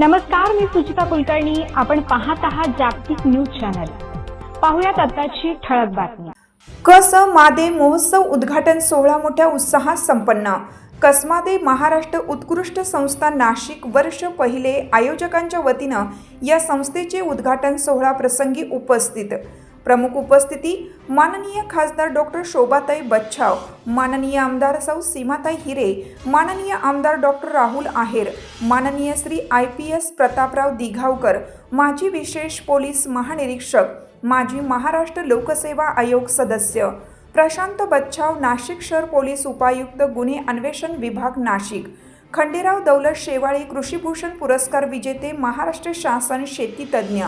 नमस्कार मी सुचिता कुलकर्णी. आपण पाहत आहात जागतिक न्यूज चॅनल. पाहुयात आताची ठळक बातमी. कस मादे महोत्सव उद्घाटन सोहळा मोठ्या उत्साहात संपन्न? कसमादे महाराष्ट्र उत्कृष्ट संस्था नाशिक वर्ष पहिले आयोजकांच्या वतीनं या संस्थेचे उद्घाटन सोहळा प्रसंगी उपस्थित? प्रमुख उपस्थिती माननीय खासदार डॉक्टर शोभाताई बच्छाव माननीय आमदार सौ सीमाताई हिरे माननीय आमदार डॉक्टर राहुल आहेर माननीय Shri I P S Prataprao Dighavkar माजी विशेष पोलीस महानिरीक्षक माजी महाराष्ट्र लोकसेवा आयोग सदस्य प्रशांत बच्छाव नाशिक शहर पोलीस उपायुक्त गुन्हे अन्वेषण विभाग नाशिक खंडेराव दौलत शेवाळे कृषीभूषण पुरस्कार विजेते महाराष्ट्र शासन शेतीतज्ञ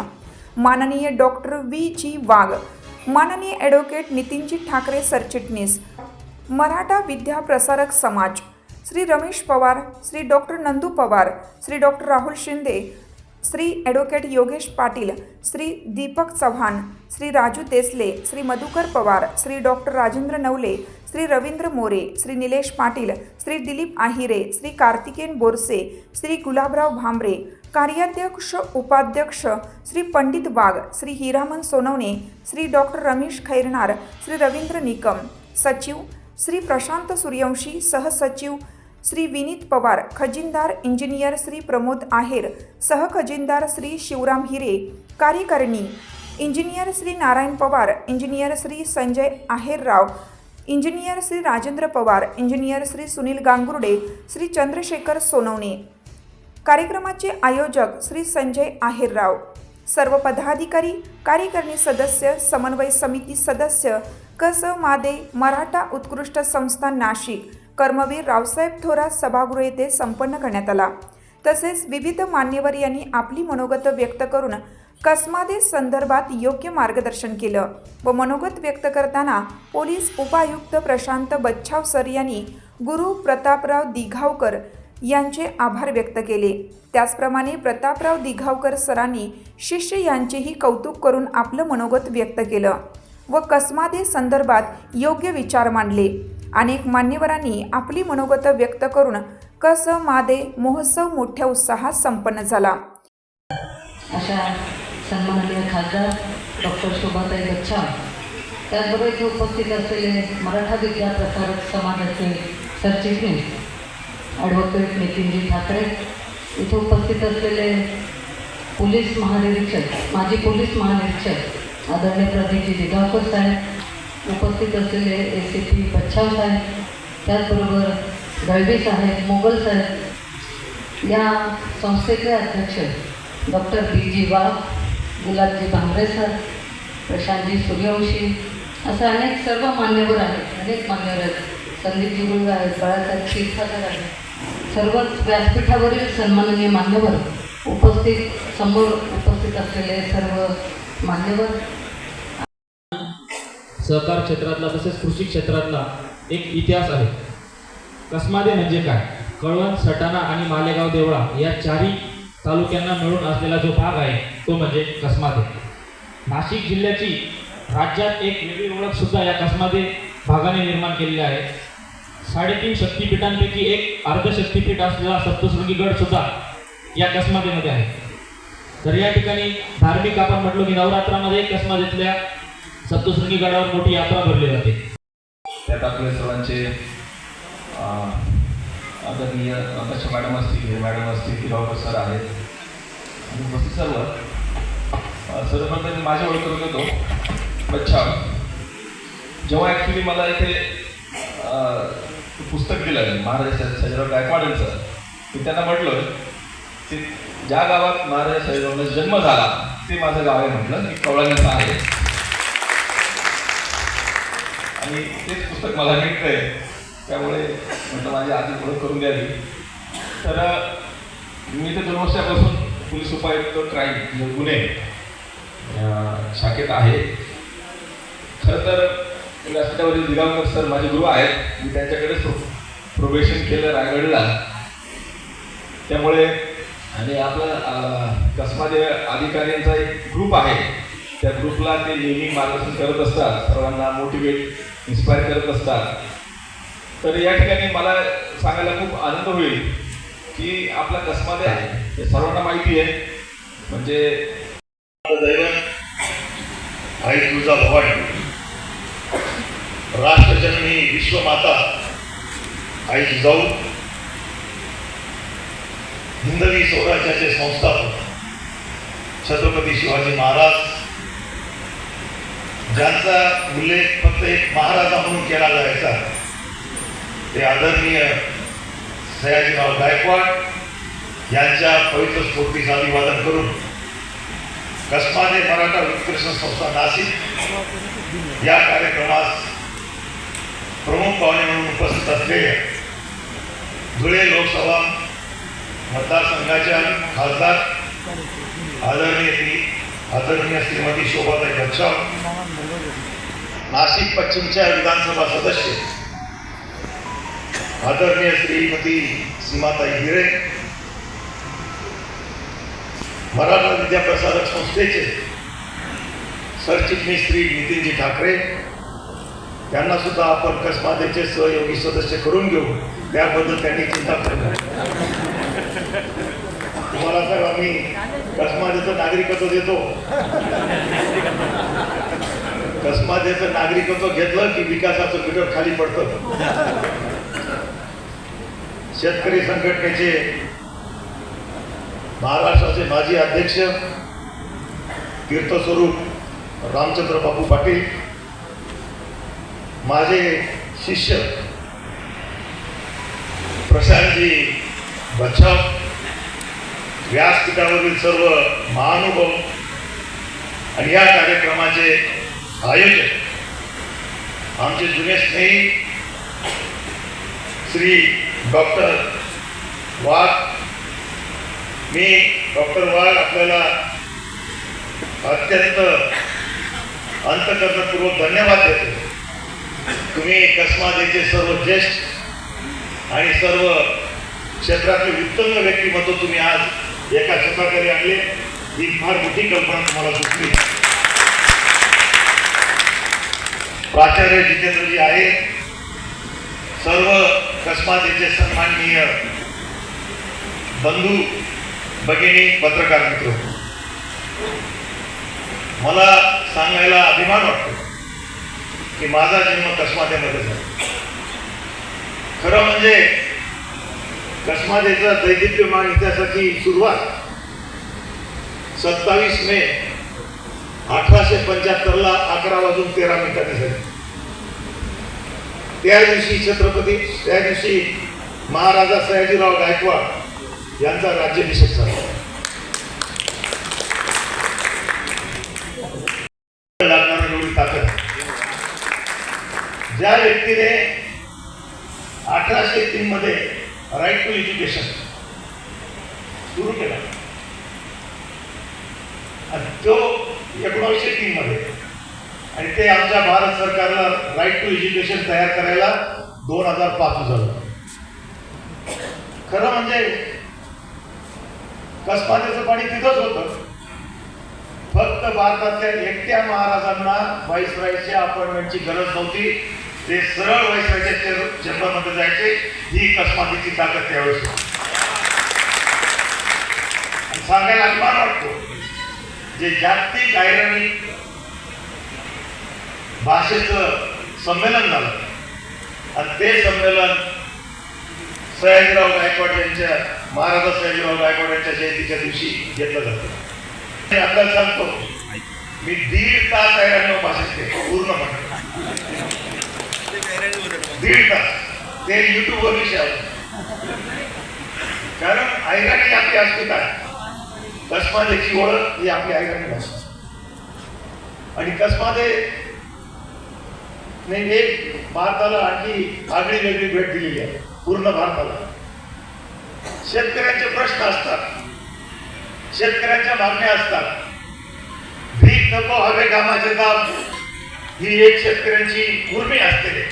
माननीय डॉक्टर व्ही जी वाघ माननीय ॲडव्होकेट नितीनजी ठाकरे सरचिटणीस Maratha Vidya Prasarak Samaj Shri Ramesh Pawar Shri doctor Nandu Pawar Shri doctor Rahul Shinde Shri advocate Yogesh Patil Shri Deepak Chavan Shri Raju Desale Shri Madhukar Pawar Shri doctor Rajendra Navale Shri Ravindra More Shri Nilesh Patil Shri Dilip Ahire Shri Kartiken Borse Shri Gulabrao Bhambare कार्याध्यक्ष उपाध्यक्ष Shri Pandit Wagh Shri Hiraman Sonawane Shri doctor Ramesh Khairnar Shri Ravindra Nikam सचिव श्री प्रशांत सूर्यवंशी सहसचिव Shri Vineet Pawar खजिनदार engineer Shri Pramod Aher सहखजिनदार श्री शिवराम हिरे कार्यकारिणी engineer Shri Narayan Pawar engineer Shri Sanjay Aherrao engineer Shri Rajendra Pawar engineer Shri Sunil Gangurde Shri Chandrashekhar Sonawane कार्यक्रमाचे आयोजक श्री संजय आहेरराव सर्व पदाधिकारी कार्यकारिणी सदस्य समन्वय समिती सदस्य कस मादे मराठा उत्कृष्ट संस्था नाशिक कर्मवीर रावसाहेब थोरात सभागृह येथे संपन्न करण्यात आला. तसेच विविध मान्यवर यांनी आपली मनोगत व्यक्त करून कसमादे संदर्भात योग्य मार्गदर्शन केलं व मनोगत व्यक्त करताना पोलीस उपायुक्त प्रशांत बच्छाव सर यांनी गुरु प्रतापराव दिघावकर यांचे आभार व्यक्त केले. त्याचप्रमाणे प्रतापराव दिघावकर सरांनी शिष्य यांचेही कौतुक करून आपलं मनोगत व्यक्त केलं व कसमादे संदर्भात योग्य विचार मांडले. अनेक मान्यवरांनी आपली मनोगत व्यक्त करून कस मादे महोत्सव मोठ्या उत्साहात संपन्न झाला. अशा सन्माननीय खासदार डॉक्टर शोभाताई त्याचबरोबर इथे उपस्थित असलेले मराठा विद्या प्रसारक समाजाचे सरचिटणीस ॲडव्होकेट नितीनजी ठाकरे. इथे उपस्थित असलेले पोलीस महानिरीक्षक माजी पोलीस महानिरीक्षक आदरणीय प्रदीपजी दिगावकर साहेब उपस्थित असलेले ए सी पी बच्छाव साहेब त्याचबरोबर दळवी साहेब मोगल साहेब या संस्थेचे अध्यक्ष doctor B G Wagh Gulabji Bhambare sir Prashantji Suryawanshi असे अनेक सर्व मान्यवर आहेत अनेक मान्यवर आहेत. संदीपजी गुळगा आहेत बाळासाहेब क्षीरसागर आहेत. सर्वच व्यासपीठावरील सन्माननीय मान्यवर उपस्थित समोर उपस्थित असलेले सर्व मान्यवर. सहकार क्षेत्रातला तसेच कृषी क्षेत्रातला एक इतिहास आहे. कसमादे म्हणजे काय? कळवण सटाणा आणि मालेगाव देवळा या चारही तालुक्यांना मिळून असलेला जो भाग आहे तो म्हणजे कसमादे. नाशिक जिल्ह्याची राज्यात एक वेगळी ओळखसुद्धा या कसमादे भागाने निर्माण केलेली आहे. साडेतीन शक्तिपीठांपैकी एक अर्धशक्तिपीठ असलेला सप्तशृंगी गड सुद्धा या कसमादेमध्ये आहे. तर या ठिकाणी धार्मिक आपण म्हटलो की नवरात्रामध्ये कसमादेतल्या सप्तशृंगी गडावर मोठी यात्रा भरली जाते. त्यात आपल्या सर्वांचे आदरणीय आदर्श मॅडम असतील हे मॅडम असतील किंवा सर आहेत आणि बस सर्व. सर्वप्रथम माझ्या माझी ओळख करून देतो अच्छा जेव्हा ॲक्च्युली मला इथे पुस्तक दिलं महाराज सजराव गायकवाडांचं मी त्यांना म्हटलं की ज्या गावात महाराज सजरावचा जन्म झाला ते माझं गाव आहे. म्हटलं की कवळांचं आहे. आणि तेच पुस्तक मला मिळतंय त्यामुळे म्हटलं माझी आधी ओळख करून द्यावी. तर मी ते दोन वर्षापासून पोलीस उपायुक्त क्राईम म्हणजे गुन्हे शाखेत आहे. खरं तर म्हणजे व्यासपीठावरील दिगावकर सर माझे गुरु आहेत. मी त्यांच्याकडेच प्रो प्रोबेशन केलं रायगडला त्यामुळे आणि आपला अं, कसमादे अधिकाऱ्यांचा एक ग्रुप आहे. त्या ग्रुपला ते नेहमी मार्गदर्शन करत असतात. सर्वांना मोटिवेट इन्स्पायर करत असतात. तर या ठिकाणी मला सांगायला खूप आनंद होईल की आपला कसमादे आहे. हे सर्वांना माहिती आहे. म्हणजे दैवत आई तुझा भवानी. राष्ट्रजननी विश्वमाता आई जिजाऊ हिंदवी स्वराज्याचे संस्थापक छत्रपती शिवाजी महाराज ज्यांचा उल्लेख फक्त एक महाराजा म्हणून केला जायचा ते आदरणीय सयाजीराव गायकवाड यांच्या पवित्र स्फूर्तीचं अभिवादन करून कसमादे मराठा उत्कृष्ट संस्था नाशिक या कार्यक्रमास प्रमुख पाहुणे म्हणून उपस्थित असलेल्या धुळे लोकसभा मतदारसंघाच्या खासदार आदरणीय श्री आदरणीय श्रीमती शोभाताई बच्चाव नाशिक पश्चिमच्या विधानसभा सदस्य आदरणीय श्रीमती सीमाताई हिरे मराठा विद्याप्रसारक संस्थेचे सरचिटणीस श्री नितीनजी ठाकरे त्यांना सुद्धा आपण कसमादेचे सहयोगी सदस्य करून घेऊ. त्याबद्दल त्यांनी चिंता करू तुम्हाला तर आम्ही कसमादेचं नागरिकत्व देतो. कसमादेचं नागरिकत्व घेतलं की विकासाचं मीटर खाली पडतं. शेतकरी संघटनेचे महाराष्ट्राचे माजी अध्यक्ष तीर्थस्वरूप रामचंद्र बापू पाटील माझे शिष्य प्रशांतजी बच्छाव व्यासपीठावरील सर्व महानुभव आणि या कार्यक्रमाचे आयोजक आमचे जुने स्नेही श्री डॉक्टर वाघ. मी डॉक्टर वाघ आपल्याला अत्यंत अंतकरणपूर्वक धन्यवाद देतो. तुम्ही कसमादेचे सर्व ज्येष्ठ आणि सर्व क्षेत्रातले उत्तम व्यक्तिमत्व तुम्ही आज एका छताखाली आणले ही फार मोठी कल्पना तुम्हाला सुचली प्राचार्य जितेंद्रजी आहे. सर्व कसमादेचे सन्माननीय बंधू भगिनी पत्रकार मित्र. मला सांगायला अभिमान वाटतो. की माझा जन्म कसमादेमध्ये झाला. खरं म्हणजे कसमादेचा दैदिप्यमान इतिहासाची सुरुवात सत्तावीस मे अठराशे पंच्याहत्तरला अकरा वाजून तेरा मिनिटांनी झाली. त्या दिवशी छत्रपती त्या दिवशी महाराजा सयाजीराव गायकवाड यांचा राज्याभिषेक झाला. ज्या व्यक्तीने अठराशे तीन मध्ये राईट टू एज्युकेशन सुरू केला तो एकोणीसशे तीन मध्ये आणि ते आमच्या भारत सरकारला राईट टू एज्युकेशन तयार करायला दोन हजार पाच झालं. खरं म्हणजे कसपाण्याचं पाणी तिथंच होतं. फक्त भारतातल्या एकट्या महाराजांना व्हाईसरायच्या अपॉइंटमेंटची गरज नव्हती. ते सरळ व्हाईसरायच्या चेंबरमध्ये जायचे ही कसमातीची ताकद त्यावेळेस आणि सांगायला अभिमान वाटतो जे जागतिक आयरनिक भाषेचं संमेलन झालं आणि ते संमेलन सयाजीराव गायकवाड यांच्या महाराजा सयाजीराव गायकवाड यांच्या जयंतीच्या दिवशी घेतलं जातं. आपल्याला सांगतो मी दीड तास ऐराणी भाषेत पूर्ण पूर्णपणे. दीड तास ते युट्यूबवर विषय आहे. कारण ऐराणी आपली अस्मिता आहे. कसमादेची ओळख ही आपली ऐराणी भाषा आणि कसमादे नाही एक भारताला आणखी आगळी वेगळी भेट दिलेली आहे पूर्ण भारताला. शेतकऱ्यांचे प्रश्न असतात. शेतकऱ्यांच्या मागण्या असतात. भीक नको हवे कामाचे दाब ही एक शेतकऱ्यांची उर्मी असते.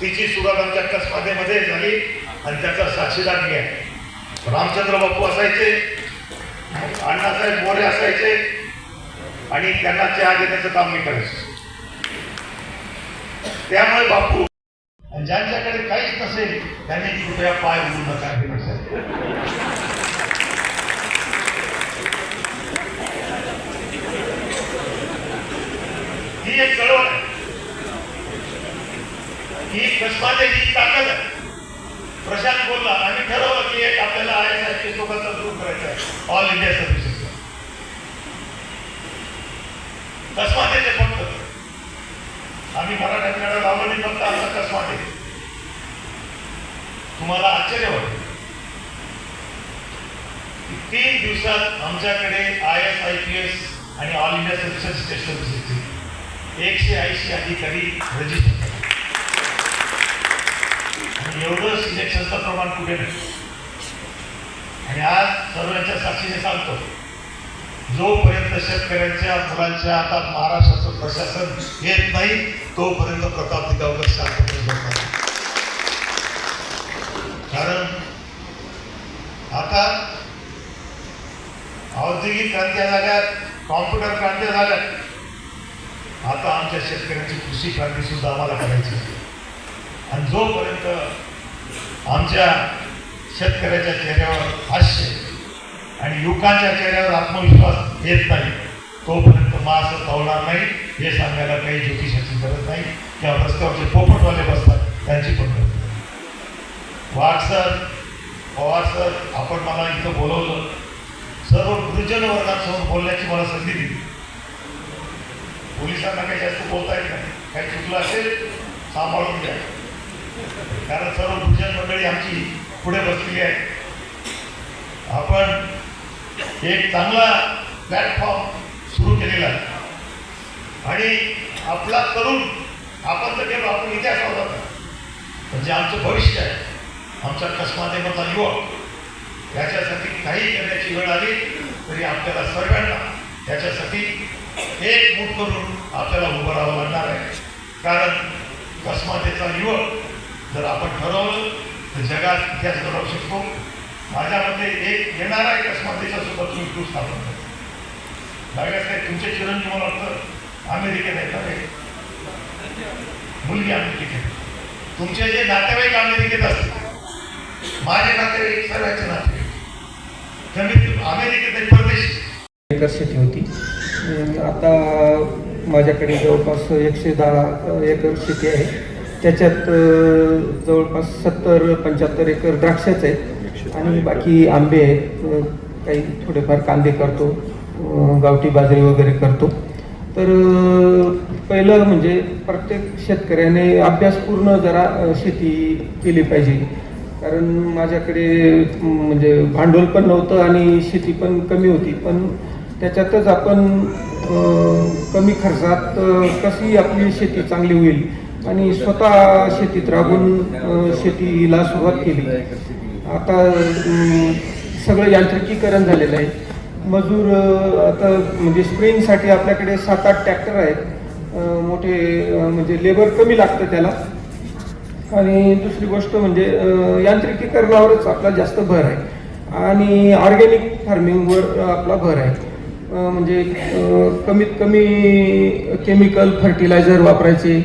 तिची सुरुवात आमच्या कसबाधेमध्ये झाली आणि त्याचा साक्षीदार घ्या रामचंद्र बापू असायचे अण्णासाहेब मोरे असायचे आणि त्यांना चहा घेण्याचं काम मी करायचं. त्यामुळे बापू ज्यांच्याकडे काहीच नसेल त्यांनी कृपया पाय उडू नका ही एक चळवळ आहे. ही कसबाची ताकद आहे. प्रशांत बोलला आम्ही ठरवलं की एक आपल्याला आय एस आय लोकांचा सुरू करायचा आहे. ऑल इंडिया सर्व्हिसेस कसमातेचे फक्त. आम्ही मराठ्याकडे लावलं नाही फक्त आमचा कसमाते तुम्हाला आश्चर्य वाटेल. तीन दिवसात आमच्याकडे I S I P S आणि ऑल इंडिया सर्व्हिसेस स्टेशन एकशे ऐंशी अधिकारी रजिस्टर एवढं सिलेक्शनचं प्रमाण कुठे नाही. आणि आज सर्वांच्या साक्षीने सांगतो जोपर्यंत शेतकऱ्यांच्या मुलांच्या हातात महाराष्ट्राचं प्रशासन येत नाही तोपर्यंत प्रताप दिगावकर शांत कारण आता औद्योगिक क्रांत्या झाल्यात कॉम्प्युटर क्रांत्या झाल्यात. आता आमच्या शेतकऱ्यांची कृषी क्रांती सुद्धा आम्हाला करायची आणि जोपर्यंत आमच्या शेतकऱ्याच्या चेहऱ्यावर हास्य आणि युवकांच्या चेहऱ्यावर आत्मविश्वास येत नाही. तोपर्यंत मास तवणार नाही हे सांगायला काही ज्योतिषाची गरज नाही. किंवा रस्त्यावरचे पोपटवाले बसतात त्यांची पण गरज नाही. वाघ सर पवार सर आपण मला इथं बोलवलं. सर्व गुरुजन वर्गासमोर बोलण्याची मला संधी दिली. पोलिसांना काही जास्त बोलता येत नाही. काही चुकलं असेल सांभाळून घ्या. कारण सर्व गुरुजन मंडळी आमची पुढे बसलेली आहे आपण एक चांगला प्लॅटफॉर्म सुरू केलेला आहे. आणि आपला तरुण आपण तर केवळ आपण इतिहास होता म्हणजे आमचं भविष्य आहे आमचा कसमातेमधला युवक याच्यासाठी काही करण्याची वेळ आली तरी आपल्याला सर्वांना याच्यासाठी एक मूठ करून आपल्याला उभं राहावं लागणार आहे. कारण कसमातेचा युवक जर आपण ठरवलं तर जगात इतिहास घडवू शकतो. माझ्या मते एक येणारा एक कसमातेचा सुद्धा तुम्ही तू स्थापन करा लागल्यास काय तुमचे चिरंजीव मला वाटतं अमेरिकेत येतात मुलगी अमेरिकेत आहे. तुमचे जे नातेवाईक अमेरिकेत असतील माझे नातेवाईक सर्वांचे नातेवाईक कमीत अमेरिकेत आणि परदेशी. एकर शेती होती. आता माझ्याकडे जवळपास एकशे दहा एकर शेती आहे. त्याच्यात जवळपास सत्तर पंच्याहत्तर एकर द्राक्षाचे आहेत. आणि बाकी आंबे आहेत. काही थोडेफार कांदे करतो. गावठी बाजरी वगैरे करतो. तर पहिलं म्हणजे प्रत्येक शेतकऱ्याने अभ्यासपूर्ण जरा शेती केली पाहिजे. कारण माझ्याकडे म्हणजे भांडवल पण नव्हतं आणि शेती पण कमी होती. पण त्याच्यातच आपण कमी खर्चात कशी आपली शेती चांगली होईल? आणि स्वतः शेतीत राबून शेतीला सुरुवात केली. आता सगळं यांत्रिकीकरण झालेलं आहे. मजूर आता म्हणजे स्प्रिंगसाठी आपल्याकडे सात आठ ट्रॅक्टर आहेत. मोठे म्हणजे लेबर कमी लागतं त्याला. आणि दुसरी गोष्ट म्हणजे यांत्रिकीकरणावरच आपला जास्त भर आहे. आणि ऑर्गॅनिक फार्मिंगवर आपला भर आहे. म्हणजे कमीत कमी केमिकल फर्टिलायझर वापरायचे.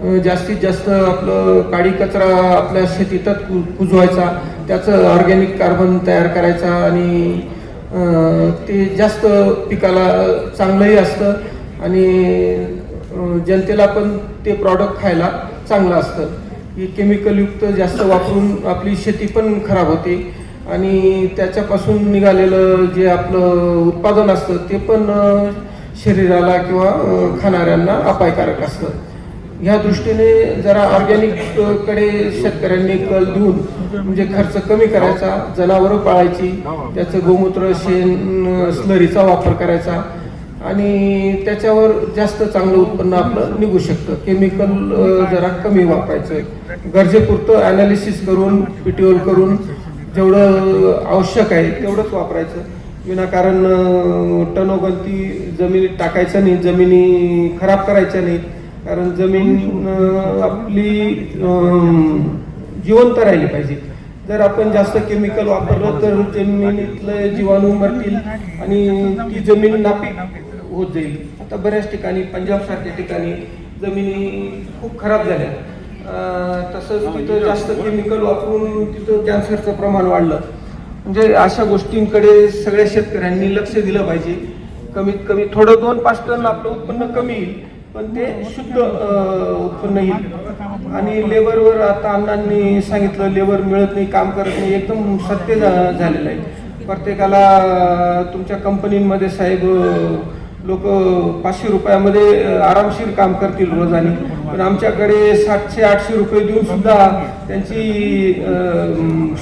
जास्तीत जास्त आपलं काडी कचरा आपल्या शेतीतच कु कुजवायचा त्याचं ऑर्गॅनिक कार्बन तयार करायचा आणि ते जास्त पिकाला चांगलंही असतं आणि जनतेला पण ते प्रॉडक्ट खायला चांगलं असतं. ही केमिकलयुक्त जास्त वापरून आपली शेती पण खराब होते आणि त्याच्यापासून निघालेलं जे आपलं उत्पादन असतं ते पण शरीराला किंवा खाणाऱ्यांना अपायकारक असतं. ह्या दृष्टीने जरा ऑर्गॅनिककडे शेतकऱ्यांनी कल देऊन म्हणजे खर्च कमी करायचा जनावरं पाळायची त्याचं गोमूत्र शेण स्लरीचा वापर करायचा आणि त्याच्यावर जास्त चांगलं उत्पन्न आपलं निघू शकतं. केमिकल जरा कमी वापरायचं गरजेपुरतं ॲनालिसिस करून पिटिओल करून जेवढं आवश्यक आहे तेवढंच वापरायचं. विनाकारण टनोगंती जमिनीत टाकायचं नाही जमिनी खराब करायच्या नाहीत. कारण जमीन आपली जिवंत राहिली पाहिजे. जर आपण जास्त केमिकल वापरलं तर जमिनीतले जीवाणू मरतील आणि ती जमीन नापीक होत जाईल. आता बऱ्याच ठिकाणी पंजाब सारख्या ठिकाणी जमिनी खूप खराब झाल्या. तसंच तिथं जास्त केमिकल वापरून तिथं कॅन्सरचं प्रमाण वाढलं. म्हणजे अशा गोष्टींकडे सगळ्या शेतकऱ्यांनी लक्ष दिलं पाहिजे. कमीत कमी थोडं दोन पाच टन आपलं उत्पन्न कमी येईल. पण ते शुद्ध उत्पन्न येईल. आणि लेबरवर आता अण्णांनी सांगितलं लेबर मिळत नाही काम करत नाही एकदम सत्य झा- झालेलं आहे. प्रत्येकाला तुमच्या कंपनीमध्ये साहेब लोक पाचशे रुपयामध्ये आरामशीर काम करतील रोजाने. पण आमच्याकडे सातशे आठशे रुपये देऊन सुद्धा त्यांची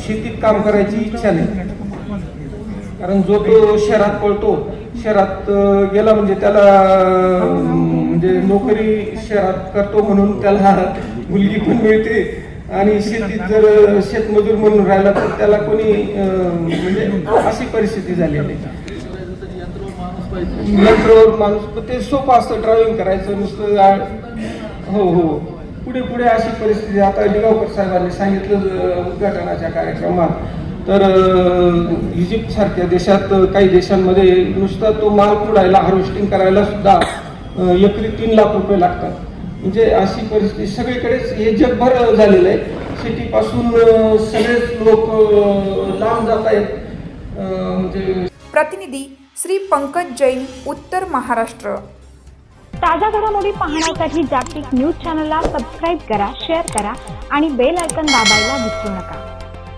शेतीत काम करायची इच्छा नाही. कारण जो तो शहरात पळतो शहरात गेला म्हणजे त्याला म्हणजे नोकरी शहरात करतो म्हणून त्याला मुलगी पण मिळते. आणि शेतीत जर शेतमजूर म्हणून राहिला तर त्याला कोणी म्हणजे अशी परिस्थिती झाली आहे. यंत्रवर माणूस ते सोपं असतं ड्रायव्हिंग करायचं नुसतं हो हो. पुढे पुढे अशी परिस्थिती आता डिगावकर साहेबांनी सांगितलं उद्घाटनाच्या कार्यक्रमात. तर इजिप्त सारख्या देशात काही देशांमध्ये नुसता तो माल पुढायला हार्वेस्टिंग करायला सुद्धा एकरी तीन लाख रुपये लागतात. म्हणजे अशी परिस्थिती सगळीकडेच हे जगभर झालेलं आहे. शेतीपासून सगळेच लोक लांब जात आहेत. म्हणजे प्रतिनिधी श्री पंकज जैन उत्तर महाराष्ट्र. ताज्या घडामोडी पाहण्यासाठी जागतिक न्यूज चॅनलला सबस्क्राईब करा शेअर करा आणि बेल आयकॉन दाबायला विसरू नका.